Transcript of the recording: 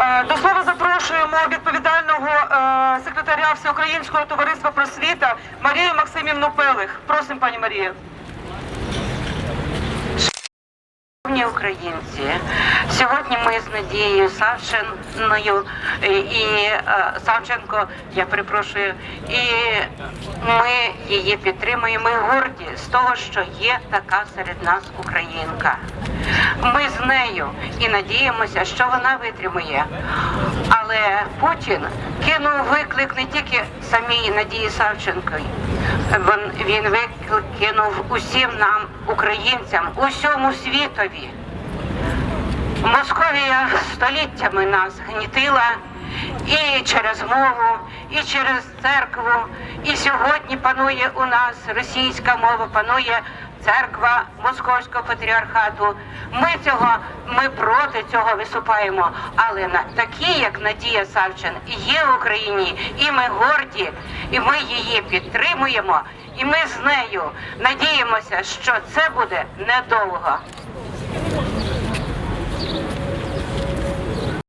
Е, До слова запрошуємо відповідального е, секретаря Всеукраїнського товариства просвіта Марію Максимівну Пелих. Просимо, пані Марію. Шановні українці, сьогодні ми з Надією Савченною е, і е, Савченко, я перепрошую, і ми її підтримуємо. Ми горді з того, що є така серед нас українка. Ми з нею і надіємося, що вона витримує. Але Путін кинув виклик не тільки самій Надії Савченко. Він, виклик усім нам, українцям, усьому світові. Московія століттями нас гнітила і через мову, і через церкву. І сьогодні панує у нас російська мова, панує церква Московського патріархату. Ми цього, ми проти цього виступаємо. Але на такі, як Надія Савчин, є в Україні, і ми горді, і ми її підтримуємо. І ми з нею надіємося, що це буде недовго.